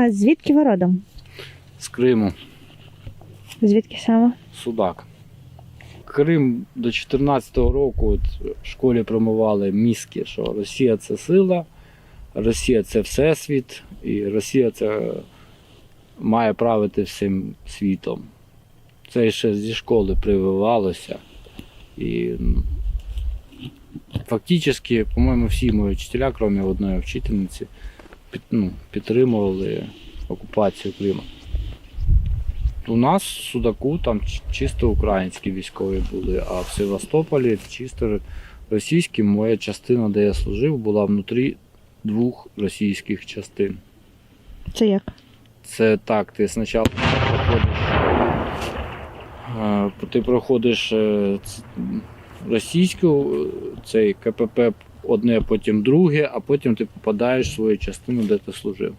А звідки ви родом? З Криму, Звідки саме? Судак. Крим до 14-го року от, в школі промивали мізки, що Росія це сила, Росія це всесвіт, і Росія це має правити всім світом. Це ще зі школи прививалося. І фактично, по-моєму, всі мої вчителя, крім одної вчительниці, під, ну, підтримували окупацію Криму. У нас в Судаку там чисто українські військові були, а в Севастополі чисто російські. Моя частина, де я служив, була внутрі двох російських частин. Це як? Це так, ти спочатку проходиш, е, ти проходиш е, російську, е, цей КПП одне, потім друге, а потім ти попадаєш в свою частину, де ти служив.